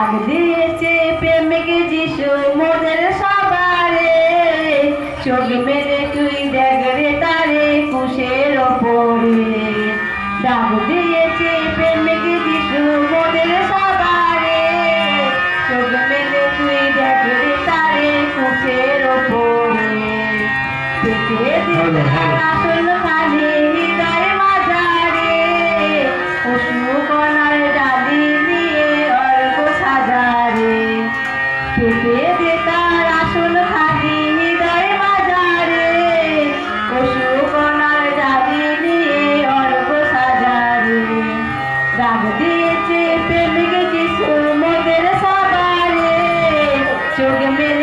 ডাক দিয়েছে প্রেমিক যিশু মোদের সবারে। চোখ মেরে তুই দেখ রে তারে কুশের ওপরে। ডাক দিয়েছে প্রেমিক যিশু মোদের সবারে। চোখ মেরে তুই দেখ রে তারে কুশের ওপরে। পেটে দিতে পেটে দে তার আসল খালি হৃদয় মাঝারে অসুকনার ডালি নিয়ে অল্প সাজারে। ডাক দিয়েছে প্রেমিক যিশু মোদের সবারে। চোখ মেরে